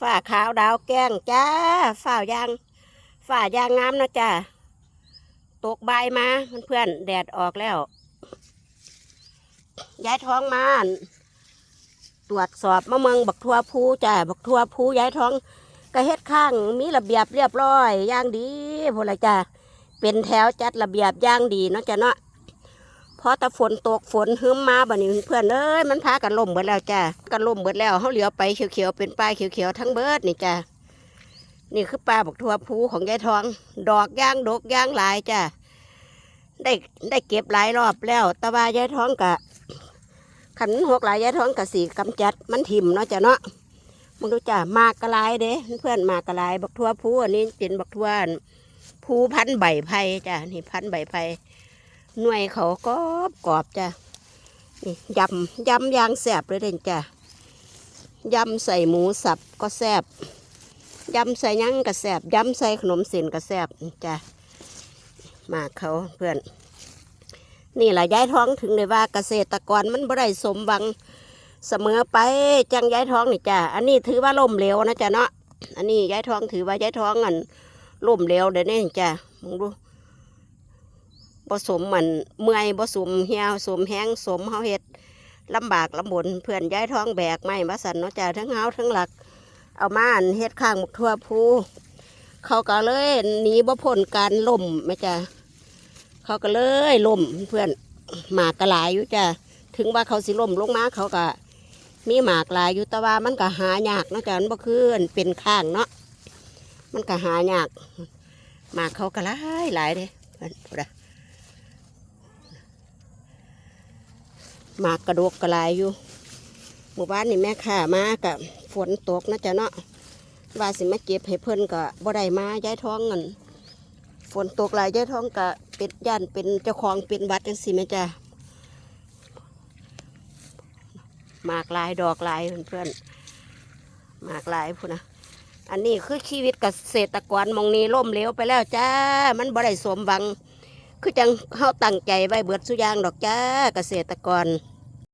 ฝ้าขาวดาวแก้งจ้าฝ้ายางฝ้ายางงามนะจ้าตกใบมาเพื่อนๆแดดออกแล้วย้ายท้องมาตรวจสอบมะเมืองบักทัวภูจ้าบักทัวภูย้ายท้องกระเฮ็ดข้างมีระเบียบเรียบร้อยย่างดีพวกไรจ้าเป็นแถวจัดระเบียบย่างดีเนาะจ้าเนาะ พอแต่ฝนตกฝนหึมมาบัดนี้เพื่อนเอ้ยมันพากันล่มเบิดแล้วจ้ากันล่มเบิดแล้วเขาเหลียวไปเขียวๆเป็นป้ายเขียวๆทั้งเบิดนี่จ้านี่คือปลาบักทัวภูของยายทอง ดอกย่างดกย่างหลายจ้าได้ได้เก็บหลายรอบแล้วตะวายายทองกะขันหกหลายยายท้องกะสีกำจัดมันถิ่มเนาะจ้ะเนาะมึงดูจ้ะมากกะลายเด้เพื่อนมากกะลายบักทั่วผูอันนี้เป็นบักทั่วผูพันใบไผ่จ้ะนี่พันใบไผ่ หน่วยเขากรอบกรอบจ้ะนี่ยำยำยางแสบเลยเด่นจ้ะยำใส่หมูสับก็แสบยำใส่ยังก็แสบยำใส่ขนมเส้นก็แสบจ้ะมาเขาเพื่อน นี่แหละย้ายท้องถึงเลยว่าเกษตรกรมันบ่ได้สมหวังเสมอไปจังย้ายท้องนี่จ้ะอันนี้ถือว่าล่มเหลวนะจ้ะเนาะอันนี้ย้ายท้องถือว่าย้ายท้องอันล่มเหลวเดี๋ยวนี้จ้ะมึงดู ผสมมันเมื่อยผสมเหี่ยวสมแห้งสมเฮาเฮ็ดลำบากลำบนเพื่อนย้ายท้องแบกไม้มาสั่นเนาะจ้ะทั้งเฮาทั้งหลัก เอามาอันเฮ็ดข้างหมกทั่วภูเขาก็เลยหนีบ่พ้นการล่มแม่จ้ะเขาก็เลยล่มเพื่อนหมากกระหลายอยู่จ้ะถึงว่าเขาสิล่มลงมาเขาก็มีหมากลายอยู่แต่ว่ามันก็หายากเนาะจ้ะมันบ่คืออันเป็นข้างเนาะมันก็หายากหมากเขาก็หลายหลายเลยเพิ่นพูดอะ หมากกระโดกกระลายอยู่หมู่บ้านนี่แม่ข่ามากับฝนตกนะจ๊ะเนาะว่าสิมาเก็บให้เพิ่นก็บ่ได้มาย้ายท้องเงินฝนตกหลายย้ายท้องกะเป็ดย่านเป็นเจ้าของเป็นวัดจังสิแม่จ้าหมากลายดอกลายเพื่อนๆหมากลายพูนะอันนี้คือชีวิตเกษตรกรมองนี้ล่มเหลวไปแล้วจ้า มันบ่ได้สมหวัง คือจังเฮาตั้งใจไว้เบิดสุอยางดอกจ้าเกษตรกร